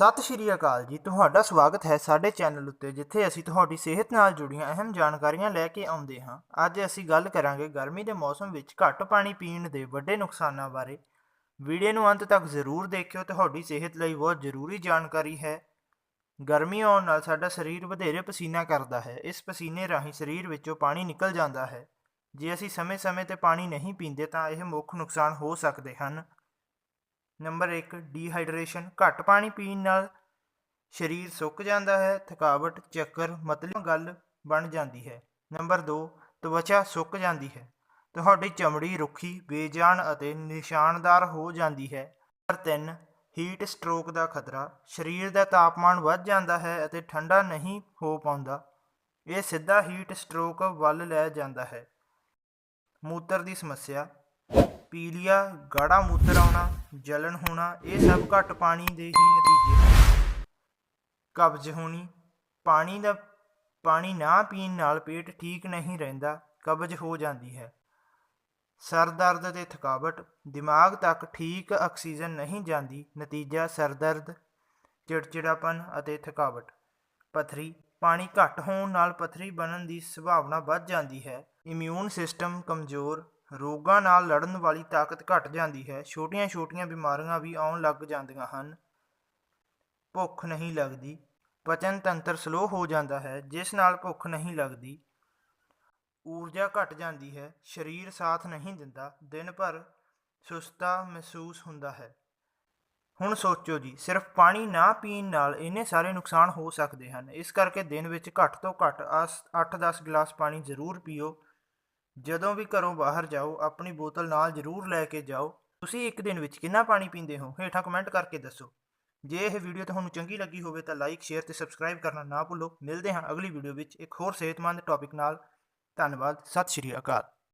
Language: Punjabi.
ਸਤਿ ਸ਼੍ਰੀ ਅਕਾਲ ਜੀ। ਤੁਹਾਡਾ ਸਵਾਗਤ ਹੈ ਸਾਡੇ ਚੈਨਲ ਉੱਤੇ, ਜਿੱਥੇ ਅਸੀਂ ਤੁਹਾਡੀ ਸਿਹਤ ਨਾਲ ਜੁੜੀਆਂ ਅਹਿਮ ਜਾਣਕਾਰੀਆਂ ਲੈ ਕੇ ਆਉਂਦੇ ਹਾਂ। ਅੱਜ ਅਸੀਂ ਗੱਲ ਕਰਾਂਗੇ ਗਰਮੀ ਦੇ ਮੌਸਮ ਵਿੱਚ ਘੱਟ ਪਾਣੀ ਪੀਣ ਦੇ ਵੱਡੇ ਨੁਕਸਾਨਾਂ ਬਾਰੇ। ਵੀਡੀਓ ਨੂੰ ਅੰਤ ਤੱਕ ਜ਼ਰੂਰ ਦੇਖਿਓ, ਤੁਹਾਡੀ ਸਿਹਤ ਲਈ ਬਹੁਤ ਜ਼ਰੂਰੀ ਜਾਣਕਾਰੀ ਹੈ। ਗਰਮੀ ਆਉਣ ਨਾਲ ਸਾਡਾ ਸਰੀਰ ਵਧੇਰੇ ਪਸੀਨਾ ਕਰਦਾ ਹੈ। ਇਸ ਪਸੀਨੇ ਰਾਹੀਂ ਸਰੀਰ ਵਿੱਚੋਂ ਪਾਣੀ ਨਿਕਲ ਜਾਂਦਾ ਹੈ। ਜੇ ਅਸੀਂ ਸਮੇਂ-ਸਮੇਂ ਤੇ ਪਾਣੀ ਨਹੀਂ ਪੀਂਦੇ ਤਾਂ ਇਹ ਮੁੱਖ ਨੁਕਸਾਨ ਹੋ ਸਕਦੇ ਹਨ। ਨੰਬਰ 1 ਡੀਹਾਈਡਰੇਸ਼ਨ ਘੱਟ ਪਾਣੀ ਪੀਣ ਨਾਲ ਸਰੀਰ ਸੁੱਕ ਜਾਂਦਾ ਹੈ, ਥਕਾਵਟ, ਚੱਕਰ, ਮਤਲਬ ਗੱਲ ਬਣ ਜਾਂਦੀ ਹੈ। ਨੰਬਰ 2 ਤਵਚਾ ਸੁੱਕ ਜਾਂਦੀ ਹੈ। ਤੁਹਾਡੀ ਚਮੜੀ ਰੁੱਖੀ, ਬੇਜਾਨ ਅਤੇ ਨਿਸ਼ਾਨਦਾਰ ਹੋ ਜਾਂਦੀ ਹੈ। ਨੰਬਰ 3 ਹੀਟ ਸਟ੍ਰੋਕ ਦਾ ਖਤਰਾ, ਸਰੀਰ ਦਾ ਤਾਪਮਾਨ ਵੱਧ ਜਾਂਦਾ ਹੈ ਅਤੇ ਠੰਡਾ ਨਹੀਂ ਹੋ ਪਾਉਂਦਾ। ਇਹ ਸਿੱਧਾ ਹੀਟ ਸਟ੍ਰੋਕ ਵੱਲ ਲੈ ਜਾਂਦਾ ਹੈ। ਮੂਤਰ ਦੀ ਸਮੱਸਿਆ ਪੀਲੀਆ, ਗਾੜਾ ਮੂਤਰ ਆਉਣਾ ਜਲਨ ਹੋਣਾ, ਇਹ ਸਭ ਘੱਟ ਪਾਣੀ ਦੇ ਹੀ ਨਤੀਜੇ ਹਨ। ਕਬਜ਼ ਹੋਣੀ, ਪਾਣੀ ਦਾ, ਪਾਣੀ ਨਾ ਪੀਣ ਨਾਲ ਪੇਟ ਠੀਕ ਨਹੀਂ ਰਹਿੰਦਾ, ਕਬਜ਼ ਹੋ ਜਾਂਦੀ ਹੈ। ਸਰ ਦਰਦ ਤੇ ਥਕਾਵਟ, ਦਿਮਾਗ ਤੱਕ ਠੀਕ ਆਕਸੀਜਨ ਨਹੀਂ ਜਾਂਦੀ, ਨਤੀਜਾ ਸਰ ਦਰਦ ਚਿੜਚਿੜਾਪਨ ਅਤੇ ਥਕਾਵਟ। ਪਥਰੀ, ਪਾਣੀ ਘੱਟ ਹੋਣ ਨਾਲ ਪਥਰੀ ਬਣਨ ਦੀ ਸੰਭਾਵਨਾ ਵੱਧ ਜਾਂਦੀ ਹੈ। ਇਮਿਊਨ ਸਿਸਟਮ ਕਮਜ਼ੋਰ ਰੋਗਾਂ ਨਾਲ ਲੜਨ ਵਾਲੀ ਤਾਕਤ ਘਟ ਜਾਂਦੀ ਹੈ। ਛੋਟੀਆਂ-ਛੋਟੀਆਂ ਬਿਮਾਰੀਆਂ ਵੀ ਆਉਣ ਲੱਗ ਜਾਂਦੀਆਂ ਹਨ। ਭੁੱਖ ਨਹੀਂ ਲੱਗਦੀ। ਪਚਨ ਤੰਤਰ ਸਲੋ ਹੋ ਜਾਂਦਾ ਹੈ, ਜਿਸ ਨਾਲ ਭੁੱਖ ਨਹੀਂ ਲੱਗਦੀ। ਊਰਜਾ ਘਟ ਜਾਂਦੀ ਹੈ। ਸਰੀਰ ਸਾਥ ਨਹੀਂ ਦਿੰਦਾ। ਦਿਨ ਭਰ ਸੁਸਤਾ ਮਹਿਸੂਸ ਹੁੰਦਾ ਹੈ। ਹੁਣ ਸੋਚੋ ਜੀ, ਸਿਰਫ ਪਾਣੀ ਨਾ ਪੀਣ ਨਾਲ ਇੰਨੇ ਸਾਰੇ ਨੁਕਸਾਨ ਹੋ ਸਕਦੇ ਹਨ। ਇਸ ਕਰਕੇ ਦਿਨ ਵਿੱਚ ਘੱਟ ਤੋਂ ਘੱਟ 8-10 ਗਲਾਸ ਪਾਣੀ ਜ਼ਰੂਰ ਪੀਓ। ਜਦੋਂ ਵੀ ਘਰੋਂ ਬਾਹਰ ਜਾਓ, ਆਪਣੀ ਬੋਤਲ ਨਾਲ ਜ਼ਰੂਰ ਲੈ ਕੇ ਜਾਓ। ਤੁਸੀਂ ਇੱਕ ਦਿਨ ਵਿੱਚ ਕਿੰਨਾ ਪਾਣੀ ਪੀਂਦੇ ਹੋ? ਹੇਠਾਂ ਕਮੈਂਟ ਕਰਕੇ ਦੱਸੋ। ਜੇ ਇਹ ਵੀਡੀਓ ਤੁਹਾਨੂੰ ਚੰਗੀ ਲੱਗੀ ਹੋਵੇ ਤਾਂ ਲਾਈਕ ਸ਼ੇਅਰ ਤੇ ਸਬਸਕ੍ਰਾਈਬ ਕਰਨਾ ਨਾ ਭੁੱਲੋ। ਮਿਲਦੇ ਹਾਂ ਅਗਲੀ ਵੀਡੀਓ ਵਿੱਚ ਇੱਕ ਹੋਰ ਸਿਹਤਮੰਦ ਟੌਪਿਕ ਨਾਲ। ਧੰਨਵਾਦ। ਸਤਿ ਸ਼੍ਰੀ ਅਕਾਲ।